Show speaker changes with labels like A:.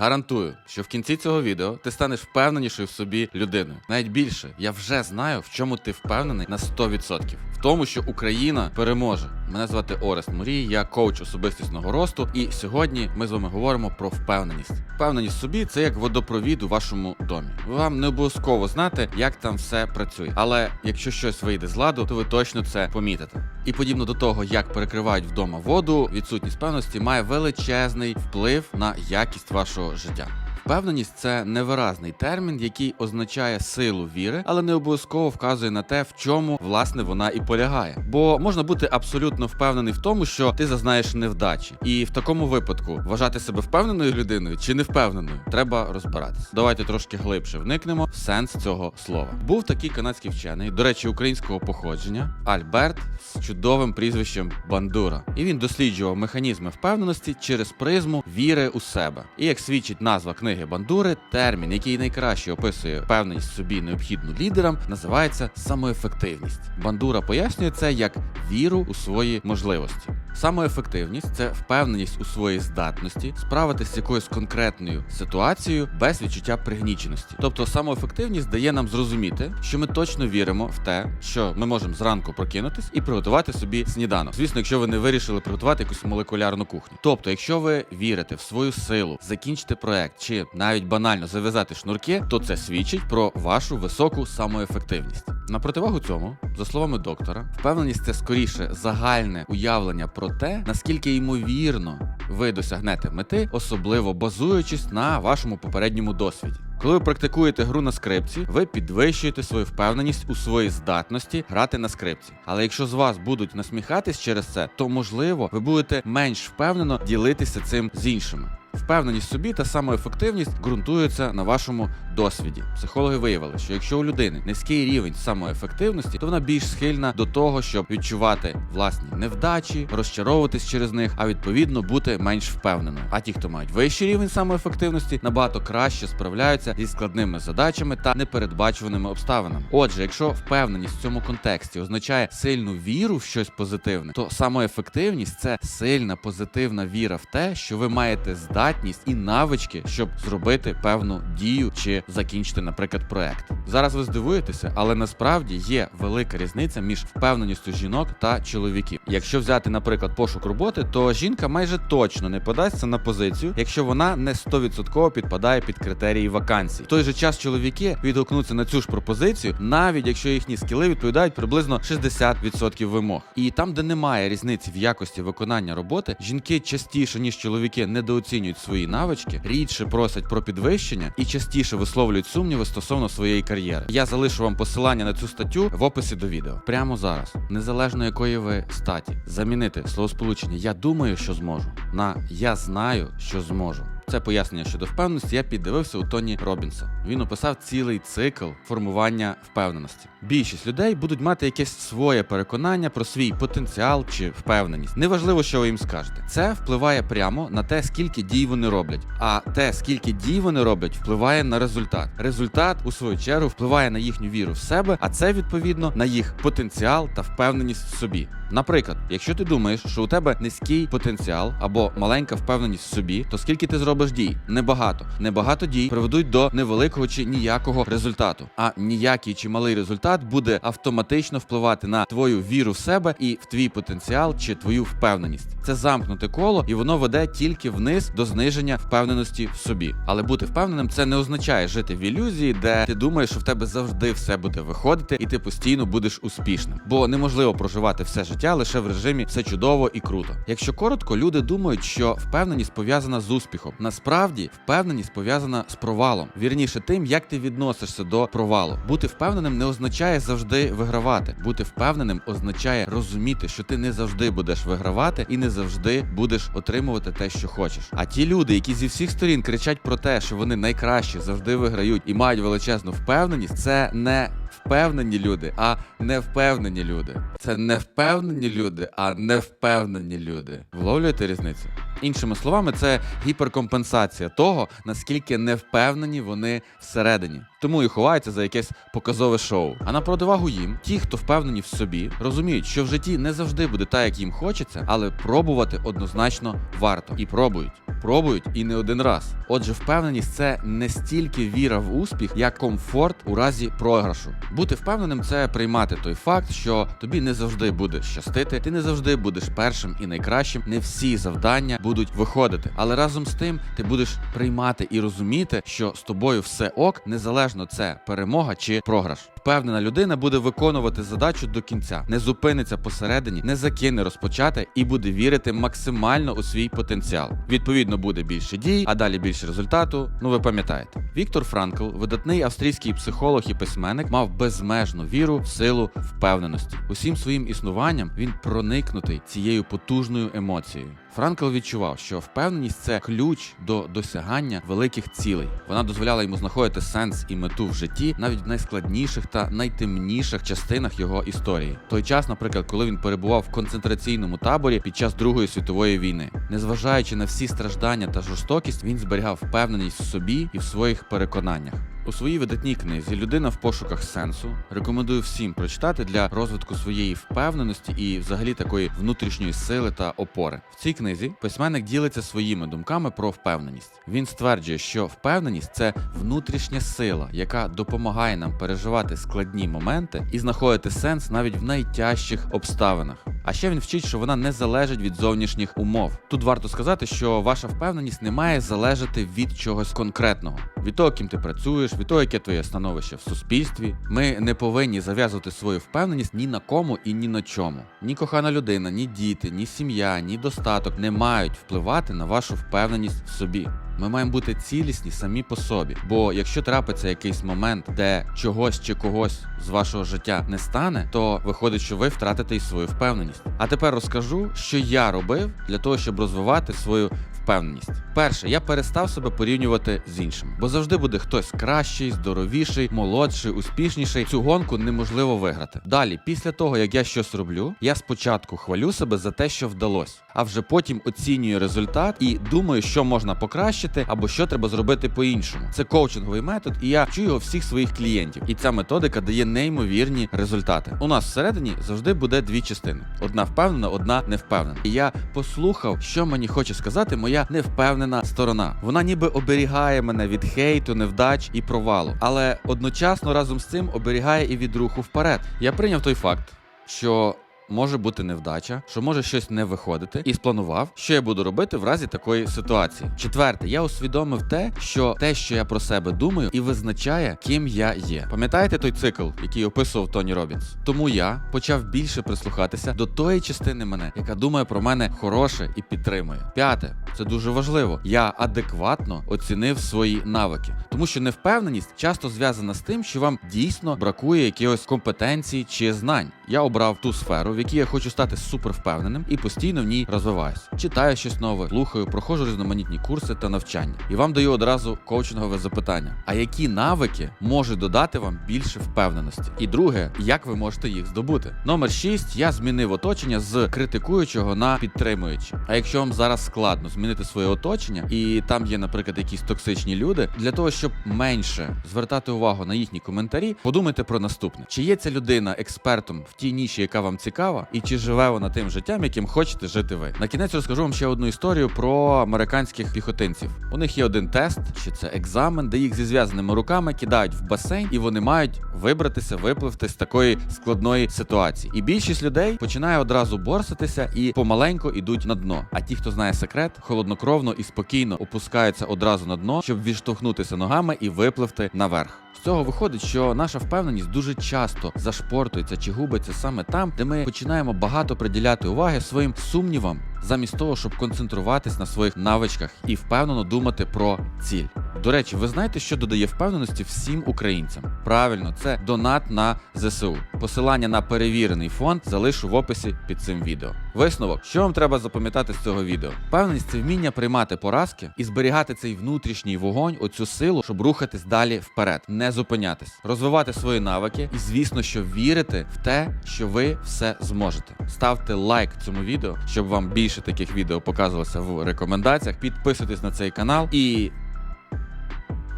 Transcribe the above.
A: Гарантую, що в кінці цього відео ти станеш впевненішою в собі людиною. Навіть більше, я вже знаю, в чому ти впевнений на 100%. Тому, що Україна переможе. Мене звати Орест Мурій, я коуч особистісного росту, і сьогодні ми з вами говоримо про впевненість. Впевненість собі це як водопровід у вашому домі. Вам не обов'язково знати, як там все працює. Але якщо щось вийде з ладу, то ви точно це помітите. І подібно до того, як перекривають вдома воду, відсутність певності має величезний вплив на якість вашого життя. Впевненість це невиразний термін, який означає силу віри, але не обов'язково вказує на те, в чому власне вона і полягає. Бо можна бути абсолютно впевнений в тому, що ти зазнаєш невдачі, і в такому випадку вважати себе впевненою людиною чи не впевненою, треба розбиратись. Давайте трошки глибше вникнемо в сенс цього слова. Був такий канадський вчений, до речі, українського походження, Альберт з чудовим прізвищем Бандура, і він досліджував механізми впевненості через призму віри у себе. І як свідчить назва книги Бандури, термін, який найкраще описує певність собі необхідну лідерам, називається самоефективність. Бандура пояснює це як віру у свої можливості. Самоефективність це впевненість у своїй здатності справитися з якоюсь конкретною ситуацією без відчуття пригніченості. Тобто самоефективність дає нам зрозуміти, що ми точно віримо в те, що ми можемо зранку прокинутись і приготувати собі сніданок. Звісно, якщо ви не вирішили приготувати якусь молекулярну кухню. Тобто, якщо ви вірите в свою силу, закінчити проект чи навіть банально зав'язати шнурки, то це свідчить про вашу високу самоефективність. На противагу цьому, за словами доктора, впевненість це скоріше загальне уявлення про те, наскільки ймовірно ви досягнете мети, особливо базуючись на вашому попередньому досвіді. Коли ви практикуєте гру на скрипці, ви підвищуєте свою впевненість у своїй здатності грати на скрипці. Але якщо з вас будуть насміхатись через це, то можливо ви будете менш впевнено ділитися цим з іншими. Впевненість в собі та самоефективність ґрунтуються на вашому досвіді. Психологи виявили, що якщо у людини низький рівень самоефективності, то вона більш схильна до того, щоб відчувати власні невдачі, розчаровуватись через них, а відповідно бути менш впевненою. А ті, хто мають вищий рівень самоефективності, набагато краще справляються зі складними задачами та непередбачуваними обставинами. Отже, якщо впевненість в цьому контексті означає сильну віру в щось позитивне, то самоефективність це сильна позитивна віра в те, що ви маєте здатність і навички, щоб зробити певну дію чи закінчити, наприклад, проект. Зараз ви здивуєтеся, але насправді є велика різниця між впевненістю жінок та чоловіків. Якщо взяти, наприклад, пошук роботи, то жінка майже точно не подасться на позицію, якщо вона не 100% підпадає під критерії вакансій. В той же час чоловіки відгукнуться на цю ж пропозицію, навіть якщо їхні скіли відповідають приблизно 60% вимог. І там, де немає різниці в якості виконання роботи, жінки частіше ніж чоловіки недооцінюють свої навички, рідше просять про підвищення і частіше висловлюють сумніви стосовно своєї кар'єри. Я залишу вам посилання на цю статтю в описі до відео. Прямо зараз, незалежно якої ви статі, замінити словосполучення Я думаю, що зможу на Я знаю, що зможу. Це пояснення щодо впевненості я піддивився у Тоні Робінса. Він описав цілий цикл формування впевненості. Більшість людей будуть мати якесь своє переконання про свій потенціал чи впевненість. Неважливо, що ви їм скажете. Це впливає прямо на те, скільки дій вони роблять. А те, скільки дій вони роблять, впливає на результат. Результат, у свою чергу, впливає на їхню віру в себе, а це відповідно на їх потенціал та впевненість в собі. Наприклад, якщо ти думаєш, що у тебе низький потенціал або маленька впевненість в собі, то скільки ти зробиш дій? Небагато. Небагато дій приведуть до невеликого чи ніякого результату. А ніякий чи малий результат буде автоматично впливати на твою віру в себе і в твій потенціал чи твою впевненість. Це замкнуте коло, і воно веде тільки вниз до зниження впевненості в собі. Але бути впевненим це не означає жити в ілюзії, де ти думаєш, що в тебе завжди все буде виходити, і ти постійно будеш успішним. Бо неможливо проживати все життя лише в режимі все чудово і круто. Якщо коротко, люди думають, що впевненість пов'язана з успіхом. Насправді, впевненість пов'язана з провалом. Вірніше тим, як ти відносишся до провалу. Бути впевненим не означає завжди вигравати. Бути впевненим означає розуміти, що ти не завжди будеш вигравати і не завжди будеш отримувати те, що хочеш. А ті люди, які зі всіх сторін кричать про те, що вони найкращі завжди виграють і мають величезну впевненість, це не впевнені люди, а невпевнені люди. Це не впевнені люди, а невпевнені люди. Вловлюєте різницю? Іншими словами, це гіперкомпенсація того, наскільки невпевнені вони всередині. Тому і ховаються за якесь показове шоу. А на противагу їм, ті, хто впевнені в собі, розуміють, що в житті не завжди буде так, як їм хочеться, але пробувати однозначно варто. І пробують. Пробують і не один раз. Отже, впевненість це не стільки віра в успіх, як комфорт у разі програшу. Бути впевненим це приймати той факт, що тобі не завжди буде щастити, ти не завжди будеш першим і найкращим. Не всі завдання будуть виходити. Але разом з тим ти будеш приймати і розуміти, що з тобою все ок, незалежно це перемога чи програш. Впевнена людина буде виконувати задачу до кінця, не зупиниться посередині, не закине розпочати і буде вірити максимально у свій потенціал. Відповідно, буде більше дій, а далі більше результату. Ну ви пам'ятаєте. Віктор Франкл, видатний австрійський психолог і письменник, мав безмежну віру силу впевненості. Усім своїм існуванням він проникнутий цією потужною емоцією. Франкл відчував, що впевненість це ключ до досягання великих цілей. Вона дозволяла йому знаходити сенс і мету в житті навіть в найскладніших та найтемніших частинах його історії. Той час, наприклад, коли він перебував в концентраційному таборі під час Другої світової війни, незважаючи на всі страждання та жорстокість, він зберігав впевненість в собі і в своїх переконаннях. У своїй видатній книзі Людина в пошуках сенсу рекомендую всім прочитати для розвитку своєї впевненості і, взагалі, такої внутрішньої сили та опори. В цій книзі письменник ділиться своїми думками про впевненість. Він стверджує, що впевненість це внутрішня сила, яка допомагає нам переживати складні моменти і знаходити сенс навіть в найтяжчих обставинах. А ще він вчить, що вона не залежить від зовнішніх умов. Тут варто сказати, що ваша впевненість не має залежати від чогось конкретного, від того, ким ти працюєш, від того, яке твоє становище в суспільстві. Ми не повинні зав'язувати свою впевненість ні на кому і ні на чому. Ні кохана людина, ні діти, ні сім'я, ні достаток не мають впливати на вашу впевненість в собі. Ми маємо бути цілісні самі по собі. Бо якщо трапиться якийсь момент, де чогось чи когось з вашого життя не стане, то виходить, що ви втратите і свою впевненість. А тепер розкажу, що я робив для того, щоб розвивати свою впевненість. Перше, я перестав себе порівнювати з іншими, бо завжди буде хтось кращий, здоровіший, молодший, успішніший. Цю гонку неможливо виграти. Далі, після того як я щось роблю, я спочатку хвалю себе за те, що вдалося, а вже потім оцінюю результат і думаю, що можна покращити або що треба зробити по-іншому. Це коучинговий метод, і я чую його всіх своїх клієнтів. І ця методика дає неймовірні результати. У нас всередині завжди буде дві частини: одна впевнена, одна невпевнена. І я послухав, що мені хоче сказати моя невпевнена сторона. Вона ніби оберігає мене від хейту, невдач і провалу, але одночасно разом з цим оберігає і від руху вперед. Я прийняв той факт, що може бути невдача, що може щось не виходити, і спланував, що я буду робити в разі такої ситуації. Четверте, я усвідомив те, що те, що я про себе думаю, і визначає, ким я є. Пам'ятаєте той цикл, який описував Тоні Робінс? Тому я почав більше прислухатися до тої частини мене, яка думає про мене хороше і підтримує. П'яте, це дуже важливо. Я адекватно оцінив свої навики, тому що невпевненість часто зв'язана з тим, що вам дійсно бракує якихось компетенцій чи знань. Я обрав ту сферу, якій я хочу стати супервпевненим і постійно в ній розвиваюсь. Читаю щось нове, слухаю, проходжу різноманітні курси та навчання. І вам даю одразу коучингове запитання: а які навики можуть додати вам більше впевненості? І друге, як ви можете їх здобути? Номер 6. Я змінив оточення з критикуючого на підтримуюче. А якщо вам зараз складно змінити своє оточення, і там є, наприклад, якісь токсичні люди, для того, щоб менше звертати увагу на їхні коментарі, подумайте про наступне: чи є ця людина експертом в тій ніші, яка вам цікава, і чи живе вона тим життям, яким хочете жити ви? На кінець розкажу вам ще одну історію про американських піхотинців. У них є один тест, чи це екзамен, де їх зі зв'язаними руками кидають в басейн, і вони мають вибратися, випливти з такої складної ситуації. І більшість людей починає одразу борситися і помаленьку ідуть на дно. А ті, хто знає секрет, холоднокровно і спокійно опускаються одразу на дно, щоб відштовхнутися ногами і випливти наверх. З цього виходить, що наша впевненість дуже часто зашпортується чи губиться саме там, де ми починаємо багато приділяти уваги своїм сумнівам, замість того, щоб концентруватись на своїх навичках і впевнено думати про ціль. До речі, ви знаєте, що додає впевненості всім українцям? Правильно, це донат на ЗСУ. Посилання на перевірений фонд залишу в описі під цим відео. Висновок, що вам треба запам'ятати з цього відео? Впевненість це вміння приймати поразки і зберігати цей внутрішній вогонь, оцю силу, щоб рухатись далі вперед, не зупинятись, розвивати свої навики і, звісно, що вірити в те, що ви все зможете. Ставте лайк цьому відео, щоб вам більше таких відео показувалося в рекомендаціях. Підписуйтесь на цей канал і.